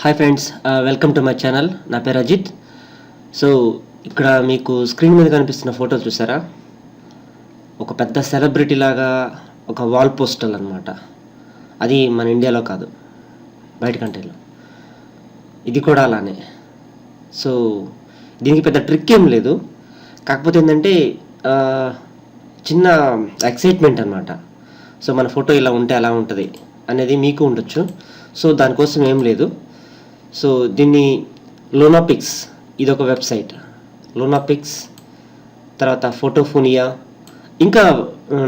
Hi friends welcome to my channel నా పేరు Ajit. So ఇక్కడ మీకు స్క్రీన్ మీద కనిపిస్తున్న ఫోటో చూసారా? ఒక పెద్ద సెలబ్రిటీ లాగా ఒక వాల్ పోస్టల్ అనమాట అది మన ఇండియాలో కాదు బయట కంట్రీలో ఇది కూడా అలానే. సో దీనికి పెద్ద ట్రిక్ ఏం లేదు. కాకపోతే ఏంటంటే చిన్న ఎక్సైట్మెంట్ అనమాట సో మన ఫోటో ఇలా ఉంటే ఎలా ఉంటుంది అనేది మీకు ఉండొచ్చు. సో దానికోసం ఏం లేదు. సో దీన్ని లోనాపిక్స్ ఇది ఒక వెబ్సైట్. లోనాపిక్స్ తర్వాత ఫోటోఫోనియా ఇంకా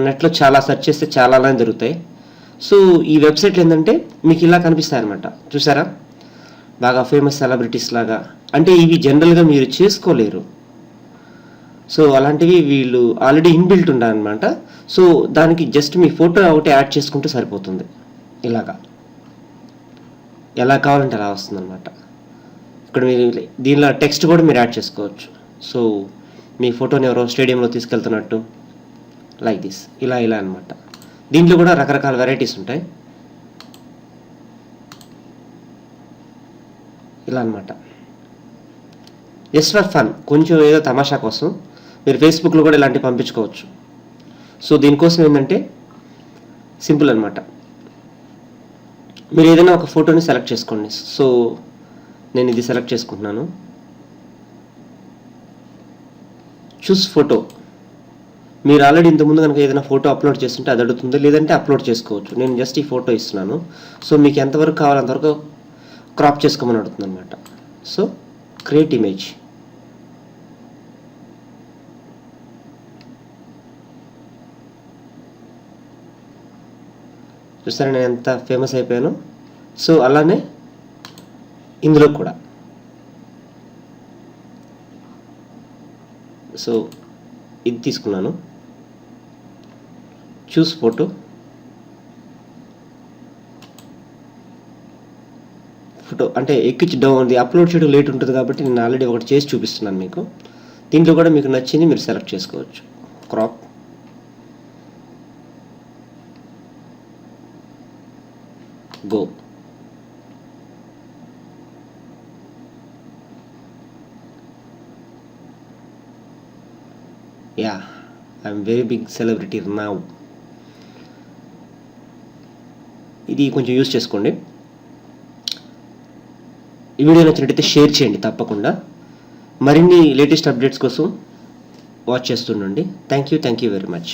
నెట్లో చాలా సెర్చ్ చేస్తే చాలా దొరుకుతాయి. సో ఈ వెబ్సైట్లు ఏంటంటే మీకు ఇలా కనిపిస్తాయి అనమాట చూసారా? బాగా ఫేమస్ సెలబ్రిటీస్ లాగా. అంటే ఇవి జనరల్గా మీరు చేసుకోలేరు. సో అలాంటివి వీళ్ళు ఆల్రెడీ ఇన్బిల్ట్ ఉండాలన్నమాట సో దానికి జస్ట్ మీ ఫోటో ఒకటి యాడ్ చేసుకుంటే సరిపోతుంది. ఇలాగా. ఎలా కావాలంటే అలా వస్తుందన్నమాట. ఇక్కడ మీరు దీనిలో టెక్స్ట్ కూడా మీరు యాడ్ చేసుకోవచ్చు. సో మీ ఫోటోని ఎవరో స్టేడియంలో తీసుకెళ్తున్నట్టు లైక్ దిస్ ఇలా ఇలా అన్నమాట. దీంట్లో కూడా రకరకాల వెరైటీస్ ఉంటాయి. ఇలా అనమాట జస్ట్ ఫర్ ఫన్ కొంచెం ఏదో తమాషా కోసం మీరు ఫేస్బుక్లో కూడా ఇలాంటివి పంపించుకోవచ్చు. సో దీనికోసం ఏంటంటే సింపుల్ అనమాట మీరు ఏదైనా ఒక ఫోటోని సెలెక్ట్ చేసుకోండి. సో నేను ఇది సెలెక్ట్ చేసుకుంటున్నాను. చూస్ ఫోటో. మీరు ఆల్రెడీ ఇంతకుముందు కనుక ఏదైనా ఫోటో అప్లోడ్ చేస్తుంటే అది అడుగుతుంది లేదంటే అప్లోడ్ చేసుకోవచ్చు. నేను జస్ట్ ఈ ఫోటో ఇస్తున్నాను. సో మీకు ఎంతవరకు కావాలో అంతవరకు క్రాప్ చేసుకోమని అడుగుతుంది అనమాట సో క్రియేట్ ఇమేజ్. చూసారా నేను ఎంత ఫేమస్ అయిపోయాను. సో అలానే ఇందులో కూడా. సో ఇది తీసుకున్నాను. Choose photo. ఫోటో అంటే ఎక్కించి డౌన్ ఇది అప్లోడ్ చేయడం లేట్ ఉంటుంది కాబట్టి నేను ఆల్రెడీ ఒకటి చేసి చూపిస్తున్నాను మీకు. దీంట్లో కూడా మీకు నచ్చింది మీరు సెలెక్ట్ చేసుకోవచ్చు. Crop. Go. Yeah I'm very big celebrity now. ఇది కొంచెం యూస్ చేసుకోండి. ఈ వీడియో నచ్చినట్టయితే షేర్ చేయండి తప్పకుండా. మరిన్ని లేటెస్ట్ అప్డేట్స్ కోసం watch చేస్తుండండి. Thank you thank you very much.